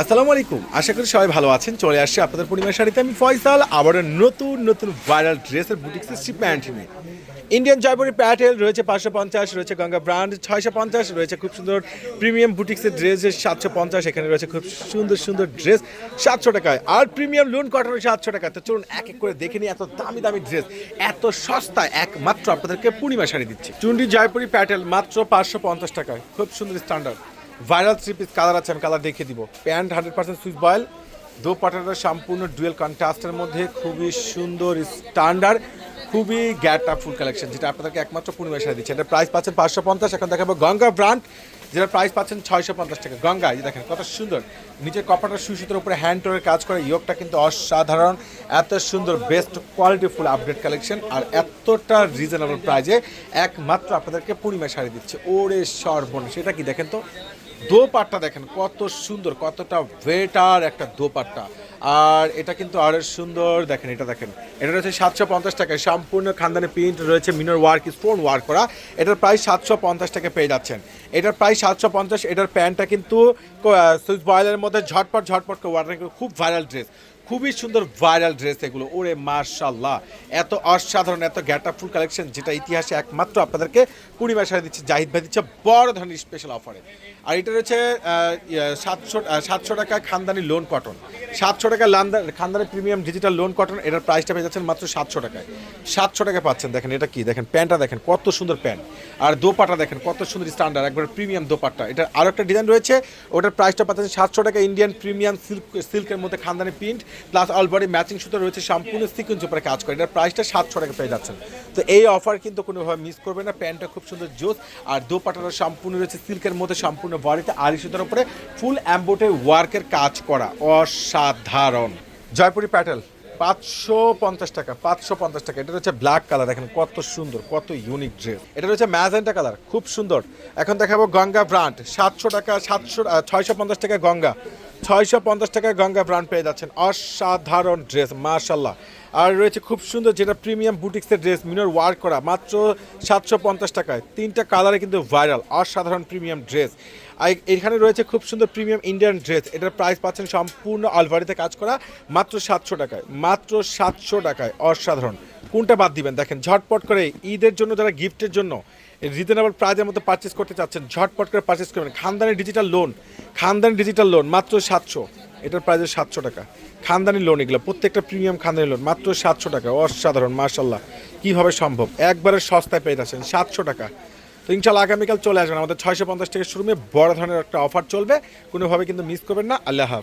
আসসালামু আলাইকুম। আশা করি সবাই ভালো আছেন। চলে আসছে আপনাদের পরিবার শাড়িতে আমি ফয়সাল আবার নতুন নতুন ভাইরাল ড্রেসের বুটিক্সের শিপমেন্ট নিয়ে। ইন্ডিয়ান জয়পুরি প্যাটেল রয়েছে পাঁচশো পঞ্চাশ, রয়েছে গঙ্গা ব্র্যান্ড ছয়শো পঞ্চাশ, রয়েছে খুব সুন্দর প্রিমিয়াম বুটিক্সের ড্রেসের সাতশো পঞ্চাশ, এখানে রয়েছে খুব সুন্দর সুন্দর ড্রেস সাতশো টাকায়। আর প্রিমিয়াম লোন কটনের সাতশো টাকা তো চলুন এক এক করে দেখে নিই এত দামি দামি ড্রেস এত সস্তায় একমাত্র আপনাদেরকে পূর্ণিমা শাড়ি দিচ্ছে। চুন্ডি জয়পুরি প্যাটেল মাত্র পাঁচশো পঞ্চাশ টাকায়। খুব সুন্দর standard viral three piece colour আছে, আমি কালার দেখিয়ে দিব। Pant hundred percent Swiss voile দো পাটাটা সম্পূর্ণ ডুয়েল কন্ট্রাস্টের মধ্যে, খুবই সুন্দর স্ট্যান্ডার্ড খুবই গ্যাট ফুল কালেকশন যেটা আপনাদেরকে একমাত্র পূর্ণিমা সাথে দিচ্ছে। এটা প্রাইস পাচ্ছেন পাঁচশো পঞ্চাশ, এখন দেখাবো গঙ্গা ব্র্যান্ড যেটা প্রাইস পাচ্ছেন ছয়শো পঞ্চাশ টাকা। গঙ্গা, এই দেখেন কত সুন্দর। নিচের কপাটা সুসুতোর উপরে হ্যান্ড টোরের কাজ করে, ইয়োগটা কিন্তু অসাধারণ, এত সুন্দর best quality full update collection আর এতটা রিজনেবল প্রাইজে একমাত্র আপনাদেরকে পূর্ণিমা শাড়ি দিচ্ছে। ওরে সর্বন সেটা কি দেখেন তো? দোপাট্টা দেখেন, কত সুন্দর, কতটা ভেটার একটা দোপাট্টা। আর এটা কিন্তু আরও সুন্দর, দেখেন এটা দেখেন। এটা রয়েছে সাতশো পঞ্চাশ টাকায়। সম্পূর্ণ খানদানি প্রিন্ট রয়েছে, মিনর ওয়ার্ক, স্টোন ওয়ার্ক করা। এটার প্রায় সাতশো পঞ্চাশ টাকা পেয়ে যাচ্ছেন। এটার প্রায় সাতশো পঞ্চাশ, এটার প্যান্টটা কিন্তু সুইচ বয়েলের মধ্যে ঝটপট ঝটপট ওয়ার্ক খুব ভাইরাল ড্রেস। খুবই সুন্দর ভাইরাল ড্রেস এগুলো। ওরে মার্শাল্লাহ এত অসাধারণ, এত গ্যাটা ফুল কালেকশন যেটা ইতিহাসে একমাত্র আপনাদেরকে পূর্ণিমা সাথে দিচ্ছে, জাহিদ ভাই দিচ্ছে বড় ধরনের স্পেশাল অফারে আর এটা রয়েছে সাতশো সাতশো টাকা খানদানি লোন কটন সাতশো টাকা লান্দা, খানদানি প্রিমিয়াম ডিজিটাল লোন কটন এটার প্রাইসটা পেয়ে যাচ্ছেন মাত্র সাতশো টাকায়। সাতশো টাকা পাচ্ছেন, দেখেন এটা কি? দেখেন প্যান্টটা দেখেন, কত সুন্দর প্যান্ট। আর দোপাটা দেখেন, কত সুন্দর স্ট্যান্ডার্ড একবার প্রিমিয়াম দোপাট্টা। এটার আরও একটা ডিজাইন রয়েছে, ওটার প্রাইসটা পাচ্ছেন সাতশো টাকা ইন্ডিয়ান প্রিমিয়াম সিল্ক সিল্কের মধ্যে খানদানি প্রিন্ট প্লাস অলবডি ম্যাচিং সুতো রয়েছে, সম্পূর্ণ সিকুয়েন্স উপরে কাজ করে। এটার প্রাইসটা সাতশো টাকা পেয়ে যাচ্ছেন। তো এই অফার কিন্তু কোনোভাবে মিস করবে না। প্যান্টটা খুব সুন্দর জোস আর দোপাটাটা সম্পূর্ণ রয়েছে সিল্কের মধ্যে, সম্পূর্ণ বডিতে আড়ি সুতোর উপরে ফুল অ্যাম্বোটে ওয়ার্কের কাজ করা। অসাধারণ। জয়পুরি প্যাটেল। পাঁচশো পঞ্চাশ টাকা, পাঁচশো পঞ্চাশ টাকা। এটা হচ্ছে ব্ল্যাক কালার দেখেন কত সুন্দর, কত ইউনিক ড্রেস এটা হচ্ছে ম্যাজেন্টা কালার খুব সুন্দর। এখন দেখাবো গঙ্গা ব্র্যান্ড সাতশো টাকা, সাতশো ছয়শো পঞ্চাশ টাকা গঙ্গা। ছয়শো পঞ্চাশ টাকায় গঙ্গা ব্র্যান্ড পেয়ে যাচ্ছেন অসাধারণ ড্রেস মার্শাল্লাহ আর রয়েছে খুব সুন্দর যেটা প্রিমিয়াম বুটিক্সের ড্রেস মিনর ওয়ার্ক করা, মাত্র সাতশো পঞ্চাশ টাকায়। তিনটা কালারে কিন্তু ভাইরাল, অসাধারণ প্রিমিয়াম ড্রেস। আর এখানে রয়েছে খুব সুন্দর প্রিমিয়াম ইন্ডিয়ান ড্রেস, এটার প্রাইস পাচ্ছেন সম্পূর্ণ আলভারিতে কাজ করা, মাত্র সাতশো টাকায়, মাত্র সাতশো টাকায়, অসাধারণ। কোনটা বাদ দিবেন? দেখেন, ঝটপট করে ঈদের জন্য, যারা গিফটের জন্য রিজনেবল প্রাইজের মধ্যে পারচেস করতে চাচ্ছেন, ঝটপট করে পারচেস করবেন। খানদানি ডিজিটাল লোন খানদানি ডিজিটাল লোন মাত্র সাতশো। এটার প্রাইস সাতশো টাকা। খানদানি লোন এগুলো, প্রত্যেকটা প্রিমিয়াম খানদানি লোন মাত্র সাতশো টাকা, অসাধারণ মার্শাল্লাহ কীভাবে সম্ভব? একবারে সস্তায় পেয়ে যাচ্ছেন, সাতশো টাকা। তো ইনশাল্লাহ আগামীকাল চলে আসবেন আমাদের ছয়শো পঞ্চাশ টাকা শুরুমে বড় ধরনের একটা অফার চলবে। কোনোভাবে কিন্তু মিস করবেন না। আল্লাহ হাফ